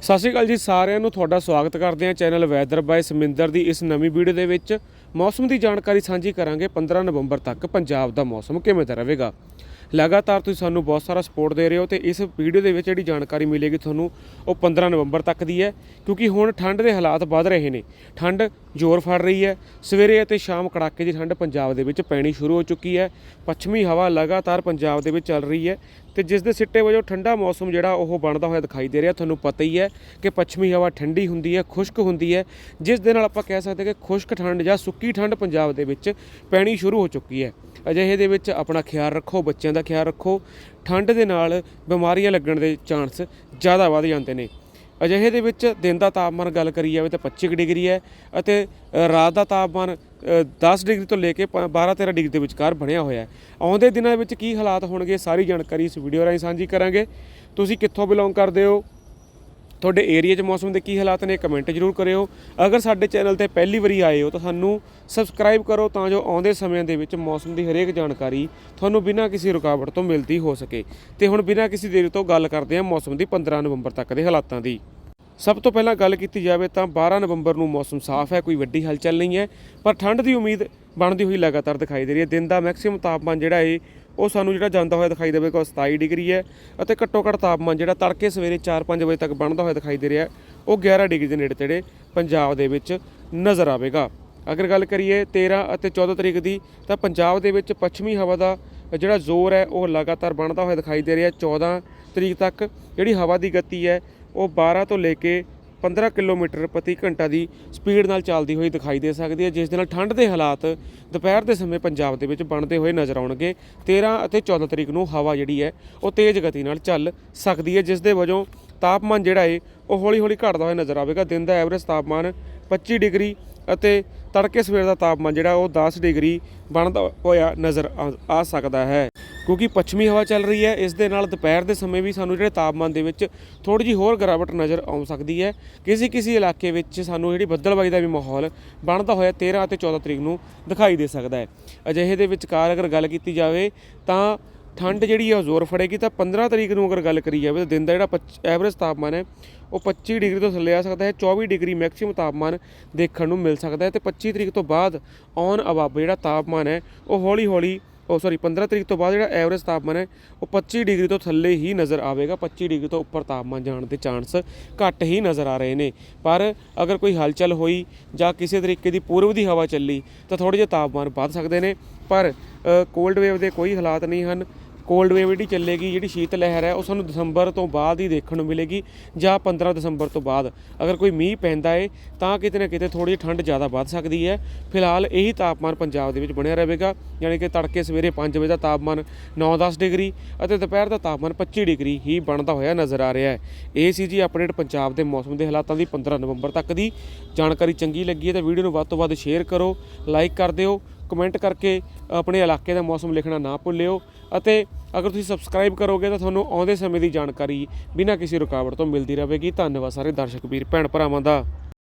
ਸਤਿ ਸ਼੍ਰੀ ਅਕਾਲ ਜੀ, ਸਾਰਿਆਂ ਨੂੰ ਤੁਹਾਡਾ ਸਵਾਗਤ ਕਰਦੇ ਹਾਂ ਚੈਨਲ ਵੈਦਰ ਬਾਈ ਸਮਿੰਦਰ ਦੀ। ਇਸ ਨਵੀਂ ਵੀਡੀਓ ਦੇ ਵਿੱਚ ਮੌਸਮ ਦੀ ਜਾਣਕਾਰੀ ਸਾਂਝੀ ਕਰਾਂਗੇ 15 ਨਵੰਬਰ ਤੱਕ। ਪੰਜਾਬ ਦਾ ਮੌਸਮ ਕਿਵੇਂ ਦਾ ਰਹੇਗਾ? ਲਗਾਤਾਰ ਤੁਸੀਂ ਸਾਨੂੰ ਬਹੁਤ ਸਾਰਾ ਸਪੋਰਟ ਦੇ ਰਹੇ ਹੋ ਤੇ ਇਸ ਵੀਡੀਓ ਦੇ ਵਿੱਚ ਜਿਹੜੀ ਜਾਣਕਾਰੀ ਮਿਲੇਗੀ ਤੁਹਾਨੂੰ, ਉਹ 15 ਨਵੰਬਰ ਤੱਕ ਦੀ ਹੈ, ਕਿਉਂਕਿ ਹੁਣ ਠੰਡ ਦੇ ਹਾਲਾਤ ਵੱਧ ਰਹੇ ਨੇ। ਠੰਡ ਜ਼ੋਰ ਫੜ ਰਹੀ ਹੈ। ਸਵੇਰੇ ਅਤੇ ਸ਼ਾਮ ਕੜਾਕੇ ਦੀ ਠੰਡ ਪੰਜਾਬ ਦੇ ਵਿੱਚ ਪੈਣੀ ਸ਼ੁਰੂ ਹੋ ਚੁੱਕੀ ਹੈ। ਪੱਛਮੀ ਹਵਾ ਲਗਾਤਾਰ ਪੰਜਾਬ ਦੇ ਵਿੱਚ ਚੱਲ ਰਹੀ ਹੈ ਤੇ ਜਿਸ ਦੇ ਸਿੱਟੇ ਵਜੋਂ ਠੰਡਾ ਮੌਸਮ ਜਿਹੜਾ ਉਹ ਬਣਦਾ ਹੋਇਆ ਦਿਖਾਈ ਦੇ ਰਿਹਾ। ਤੁਹਾਨੂੰ ਪਤਾ ਹੀ ਹੈ ਕਿ ਪੱਛਮੀ ਹਵਾ ਠੰਡੀ ਹੁੰਦੀ ਹੈ, ਖੁਸ਼ਕ ਹੁੰਦੀ ਹੈ, ਜਿਸ ਦੇ ਨਾਲ ਆਪਾਂ ਕਹਿ ਸਕਦੇ ਕਿ ਖੁਸ਼ਕ ਠੰਡ ਜਾਂ ਸੁੱਕੀ ਠੰਡ ਪੰਜਾਬ ਦੇ ਵਿੱਚ ਪੈਣੀ ਸ਼ੁਰੂ ਹੋ ਚੁੱਕੀ ਹੈ। ਅਜਿਹੇ ਦੇ ਵਿੱਚ ਆਪਣਾ ਖਿਆਲ ਰੱਖੋ ਬੱਚਿਆਂ ਦਾ ਖਿਆਲ ਰੱਖੋ। ਠੰਡ ਦੇ ਨਾਲ ਬਿਮਾਰੀਆਂ ਲੱਗਣ ਦੇ ਚਾਂਸ ਜ਼ਿਆਦਾ ਵੱਧ ਜਾਂਦੇ ਨੇ। ਅਜਿਹੇ ਦੇ ਵਿੱਚ ਦਿਨ ਦਾ ਤਾਪਮਾਨ ਗੱਲ ਕਰੀ ਜਾਵੇ ਤਾਂ 25 ਕੁ ਡਿਗਰੀ ਹੈ ਅਤੇ ਰਾਤ ਦਾ ਤਾਪਮਾਨ ਅ, 10 ਡਿਗਰੀ ਤੋਂ ਲੈ ਕੇ 12-13 ਡਿਗਰੀ ਦੇ ਵਿਚਕਾਰ ਬਣਿਆ ਹੋਇਆ ਹੈ। ਆਉਂਦੇ ਦਿਨਾਂ ਵਿੱਚ ਕੀ ਹਾਲਾਤ ਹੋਣਗੇ ਸਾਰੀ ਜਾਣਕਾਰੀ ਇਸ ਵੀਡੀਓ ਰਾਹੀਂ ਸਾਂਝੀ ਕਰਾਂਗੇ। ਤੁਸੀਂ ਕਿੱਥੋਂ ਬਿਲੋਂਗ ਕਰਦੇ ਹੋ? ਤੁਹਾਡੇ ਏਰੀਆ 'ਚ ਮੌਸਮ ਦੇ ਕੀ ਹਾਲਾਤ ਨੇ ਕਮੈਂਟ ਜ਼ਰੂਰ ਕਰਿਓ। ਅਗਰ ਸਾਡੇ ਚੈਨਲ ਤੇ ਪਹਿਲੀ ਵਾਰੀ ਆਏ ਹੋ ਤਾਂ ਸਾਨੂੰ ਸਬਸਕ੍ਰਾਈਬ ਕਰੋ ਤਾਂ ਜੋ ਆਉਂਦੇ ਸਮਿਆਂ ਦੇ ਵਿੱਚ ਮੌਸਮ ਦੀ ਹਰੇਕ ਜਾਣਕਾਰੀ ਤੁਹਾਨੂੰ ਬਿਨਾਂ ਕਿਸੇ ਰੁਕਾਵਟ ਤੋਂ ਮਿਲਦੀ ਹੋ ਸਕੇ। ਤੇ ਹੁਣ ਬਿਨਾਂ ਕਿਸੇ ਦੇਰੀ ਤੋਂ ਗੱਲ ਕਰਦੇ ਹਾਂ ਮੌਸਮ ਦੀ 15 ਨਵੰਬਰ ਤੱਕ ਦੇ ਹਾਲਾਤਾਂ ਦੀ। ਸਭ ਤੋਂ ਪਹਿਲਾਂ ਗੱਲ ਕੀਤੀ ਜਾਵੇ ਤਾਂ 12 ਨਵੰਬਰ ਨੂੰ ਮੌਸਮ ਸਾਫ਼ ਹੈ, ਕੋਈ ਵੱਡੀ ਹਲਚਲ ਨਹੀਂ ਹੈ, ਪਰ ਠੰਡ ਦੀ ਉਮੀਦ ਬਣਦੀ ਹੋਈ ਲਗਾਤਾਰ ਦਿਖਾਈ ਦੇ ਰਹੀ ਹੈ। ਦਿਨ ਦਾ ਮੈਕਸਿਮਮ ਤਾਪਮਾਨ ਜਿਹੜਾ ਹੈ ਉਹ ਸਾਨੂੰ ਜਿਹੜਾ ਜਾਂਦਾ ਹੋਇਆ ਦਿਖਾਈ ਦੇਵੇਗਾ ਉਹ 27 ਡਿਗਰੀ ਹੈ ਅਤੇ ਘੱਟੋ ਘੱਟ ਤਾਪਮਾਨ ਜਿਹੜਾ ਤੜਕੇ ਸਵੇਰੇ 4-5 ਵਜੇ ਤੱਕ ਬਣਦਾ ਹੋਇਆ ਦਿਖਾਈ ਦੇ ਰਿਹਾ ਉਹ 11 ਡਿਗਰੀ ਦੇ ਨੇੜੇ ਤੇੜੇ ਪੰਜਾਬ ਦੇ ਵਿੱਚ ਨਜ਼ਰ ਆਵੇਗਾ। ਅਗਰ ਗੱਲ ਕਰੀਏ 13 ਅਤੇ 14 ਤਰੀਕ ਦੀ, ਤਾਂ ਪੰਜਾਬ ਦੇ ਵਿੱਚ ਪੱਛਮੀ ਹਵਾ ਦਾ ਜਿਹੜਾ ਜ਼ੋਰ ਹੈ, ਉਹ ਲਗਾਤਾਰ ਬਣਦਾ ਹੋਇਆ ਦਿਖਾਈ ਦੇ ਰਿਹਾ 14 ਤਰੀਕ ਤੱਕ ਜਿਹੜੀ ਹਵਾ ਦੀ ਗਤੀ ਹੈ, ਉਹ 12 ਤੋਂ ਲੈ ਕੇ 15 ਕਿਲੋਮੀਟਰ ਪ੍ਰਤੀ ਘੰਟਾ ਦੀ ਸਪੀਡ ਨਾਲ ਚੱਲਦੀ ਹੋਈ ਦਿਖਾਈ ਦੇ ਸਕਦੀ ਹੈ, ਜਿਸ ਦੇ ਨਾਲ ਠੰਡ ਦੇ ਹਾਲਾਤ ਦੁਪਹਿਰ ਦੇ ਸਮੇਂ ਪੰਜਾਬ ਦੇ ਵਿੱਚ ਬਣਦੇ ਹੋਏ ਨਜ਼ਰ ਆਉਣਗੇ। 13 ਅਤੇ 14 ਤਰੀਕ ਨੂੰ ਹਵਾ ਜਿਹੜੀ ਹੈ, ਉਹ ਤੇਜ਼ ਗਤੀ ਨਾਲ ਚੱਲ ਸਕਦੀ ਹੈ, ਜਿਸ ਦੇ ਵਜੋਂ ਤਾਪਮਾਨ ਜਿਹੜਾ ਹੈ, ਉਹ ਹੌਲੀ-ਹੌਲੀ ਘਟਦਾ ਹੋਇਆ ਨਜ਼ਰ ਆਵੇਗਾ। ਦਿਨ ਦਾ ਐਵਰੇਜ ਤਾਪਮਾਨ 25 ਡਿਗਰੀ ਅਤੇ ਤੜਕੇ ਸਵੇਰ ਦਾ ਤਾਪਮਾਨ ਜਿਹੜਾ ਉਹ 10 ਡਿਗਰੀ ਬਣਦਾ ਹੋਇਆ ਨਜ਼ਰ ਆ- ਆ ਸਕਦਾ ਹੈ। ਕਿਉਂਕਿ ਪੱਛਮੀ ਹਵਾ ਚੱਲ ਰਹੀ ਹੈ, ਇਸ ਦੇ ਨਾਲ ਦੁਪਹਿਰ ਦੇ ਸਮੇਂ ਵੀ ਸਾਨੂੰ ਜਿਹੜੇ ਤਾਪਮਾਨ ਦੇ ਵਿੱਚ ਥੋੜੀ ਜਿਹੀ ਹੋਰ ਗਿਰਾਵਟ ਨਜ਼ਰ ਆਉ ਸਕਦੀ ਹੈ। ਕਿਸੇ ਕਿਸੇ ਇਲਾਕੇ ਵਿੱਚ ਸਾਨੂੰ ਜਿਹੜੀ ਬੱਦਲਬਾਈ ਦਾ ਵੀ ਮਾਹੌਲ ਬਣਦਾ ਹੋਇਆ 13 ਅਤੇ 14 ਤਰੀਕ ਨੂੰ ਦਿਖਾਈ ਦੇ ਸਕਦਾ ਹੈ। ਅਜਿਹੇ ਦੇ ਵਿਚਕਾਰ ਅਗਰ ਗੱਲ ਕੀਤੀ ਜਾਵੇ ਤਾਂ ਠੰਡ ਜਿਹੜੀ ਆ ਉਹ ਜ਼ੋਰ ਫੜੇਗੀ ਤਾਂ 15 ਤਰੀਕ ਨੂੰ ਅਗਰ ਗੱਲ ਕਰੀ ਜਾਵੇ ਤਾਂ ਦਿਨ ਦਾ ਜਿਹੜਾ ਐਵਰੇਜ ਤਾਪਮਾਨ ਹੈ, ਉਹ 25 ਡਿਗਰੀ ਤੋਂ ਥੱਲੇ ਆ ਸਕਦਾ ਹੈ 24 ਡਿਗਰੀ ਮੈਕਸਿਮਮ ਤਾਪਮਾਨ ਦੇਖਣ ਨੂੰ ਮਿਲ ਸਕਦਾ ਹੈ ਤੇ 25 ਤਰੀਕ ਤੋਂ ਬਾਅਦ ਔਨ ਅਬਵ ਜਿਹੜਾ ਤਾਪਮਾਨ ਹੈ, ਉਹ ਹੌਲੀ ਹੌਲੀ ਉਹ ਸੌਰੀ 15 ਤਰੀਕ ਤੋਂ ਬਾਅਦ ਜਿਹੜਾ ਐਵਰੇਜ ਤਾਪਮਾਨ ਹੈ, ਉਹ 25 ਡਿਗਰੀ ਤੋਂ ਥੱਲੇ ਹੀ ਨਜ਼ਰ ਆਵੇਗਾ 25 ਡਿਗਰੀ ਤੋਂ ਉੱਪਰ ਤਾਪਮਾਨ ਜਾਣ ਦੇ ਚਾਂਸ ਘੱਟ ਹੀ ਨਜ਼ਰ ਆ ਰਹੇ ਨੇ। ਪਰ ਅਗਰ ਕੋਈ ਹਲਚਲ ਹੋਈ ਜਾਂ ਕਿਸੇ ਤਰੀਕੇ ਦੀ ਪੂਰਬ ਦੀ ਹਵਾ ਚੱਲੀ ਤਾਂ ਥੋੜੇ ਜਿਹਾ ਤਾਪਮਾਨ ਵੱਧ ਸਕਦੇ ਨੇ, ਪਰ ਕੋਲਡ ਵੇਵ ਦੇ ਕੋਈ ਹਾਲਾਤ ਨਹੀਂ ਹਨ। ਕੋਲਡ ਵੇਵ ਜਿਹੜੀ ਚੱਲੇਗੀ, ਜਿਹੜੀ ਸ਼ੀਤ ਲਹਿਰ ਹੈ, ਉਹ ਸਾਨੂੰ ਦਸੰਬਰ ਤੋਂ ਬਾਅਦ ਹੀ ਦੇਖਣ ਨੂੰ ਮਿਲੇਗੀ ਜਾਂ 15 ਦਸੰਬਰ ਤੋਂ ਬਾਅਦ। ਅਗਰ ਕੋਈ ਮੀਂਹ ਪੈਂਦਾ ਏ, ਤਾਂ ਕਿਤੇ ਨਾ ਕਿਤੇ ਥੋੜੀ ਜਿਹੀ ਠੰਡ ਜ਼ਿਆਦਾ ਵੱਧ ਸਕਦੀ ਹੈ। ਫਿਲਹਾਲ ਇਹੀ ਤਾਪਮਾਨ ਪੰਜਾਬ ਦੇ ਵਿੱਚ ਬਣਿਆ ਰਹੇਗਾ, ਯਾਨੀ ਕਿ ਤੜਕੇ ਸਵੇਰੇ 5 ਵਜੇ ਦਾ ਤਾਪਮਾਨ 9-10 ਡਿਗਰੀ ਅਤੇ ਦੁਪਹਿਰ ਦਾ ਤਾਪਮਾਨ 25 ਡਿਗਰੀ ਹੀ ਬਣਦਾ ਹੋਇਆ ਨਜ਼ਰ ਆ ਰਿਹਾ ਹੈ। ਇਹ ਸੀ ਜੀ ਅਪਡੇਟ ਪੰਜਾਬ ਦੇ ਮੌਸਮ ਦੇ ਹਾਲਾਤਾਂ ਦੀ 15 ਨਵੰਬਰ ਤੱਕ ਦੀ। ਜਾਣਕਾਰੀ ਚੰਗੀ ਲੱਗੀ ਹੈ ਤਾਂ ਵੀਡੀਓ ਨੂੰ ਵੱਧ ਤੋਂ ਵੱਧ ਸ਼ੇਅਰ ਕਰੋ, ਲਾਈਕ ਕਰ ਦਿਓ ਕਮੈਂਟ ਕਰਕੇ ਆਪਣੇ ਇਲਾਕੇ ਦਾ ਮੌਸਮ ਲਿਖਣਾ ਨਾ ਭੁੱਲਿਓ ਅਤੇ ਅਗਰ ਤੁਸੀਂ ਸਬਸਕ੍ਰਾਈਬ ਕਰੋਗੇ ਤਾਂ ਤੁਹਾਨੂੰ ਆਉਂਦੇ ਸਮੇਂ ਦੀ ਜਾਣਕਾਰੀ ਬਿਨਾਂ ਕਿਸੇ ਰੁਕਾਵਟ ਤੋਂ ਮਿਲਦੀ ਰਹੇਗੀ। ਧੰਨਵਾਦ ਸਾਰੇ ਦਰਸ਼ਕ ਵੀਰ, ਭੈਣ ਭਰਾਵਾਂ ਦਾ।